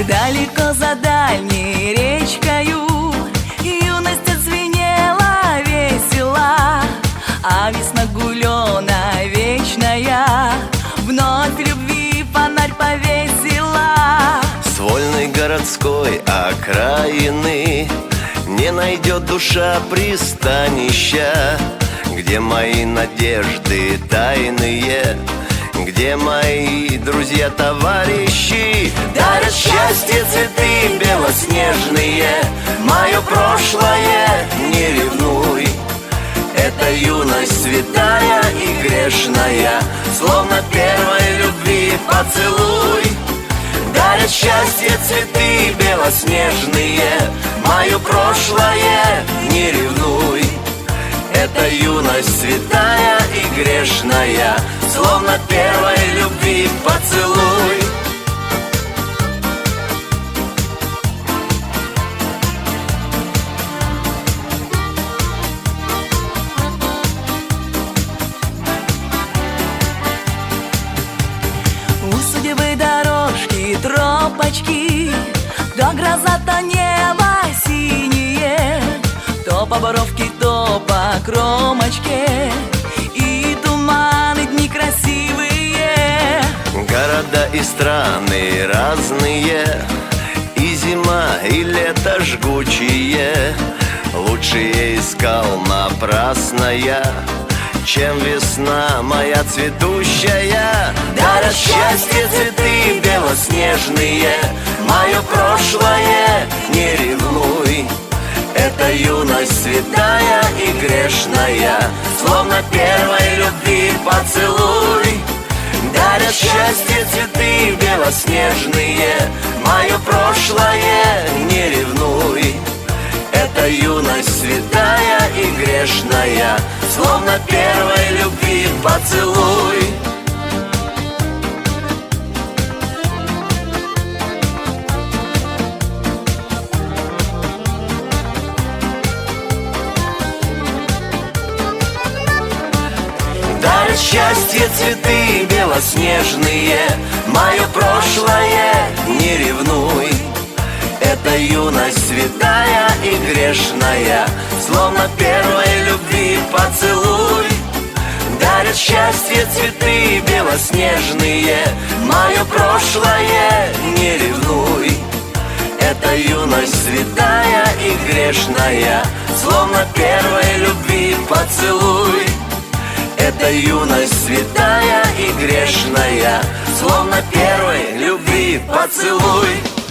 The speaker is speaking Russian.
Далеко за дальней речкою Юность отзвенела весела А весна гулена вечная Вновь любви фонарь повесила. С вольной городской окраины Не найдет душа пристанища Где мои надежды тайные Где мои друзья, товарищи? Дарят счастье цветы белоснежные. Мое прошлое не ревнуй. Это юность святая и грешная. Словно первой любви поцелуй. Дарят счастье цветы белоснежные. Мое прошлое не ревнуй. Это юность святая грешная Словно первой любви поцелуй. У судьбы дорожки, тропочки То гроза, то небо синее То по боровке, то по кромочке Города и страны разные И зима, и лето жгучие. Лучшие искал напрасно я Чем весна моя цветущая. Дарят счастье цветы белоснежные Мое прошлое не ревнуй. Это юность святая и грешная Словно первой любви и грешная Словно первой любви поцелуй. Дарят счастье цветы белоснежные Мое прошлое не ревнуй. Это юность святая и грешная Словно любви поцелуй. Дарят счастье цветы белоснежные. Мое прошлое не ревнуй. Это юность святая и грешная. Словно первой любви поцелуй. Это юность святая и грешная. Словно первой любви поцелуй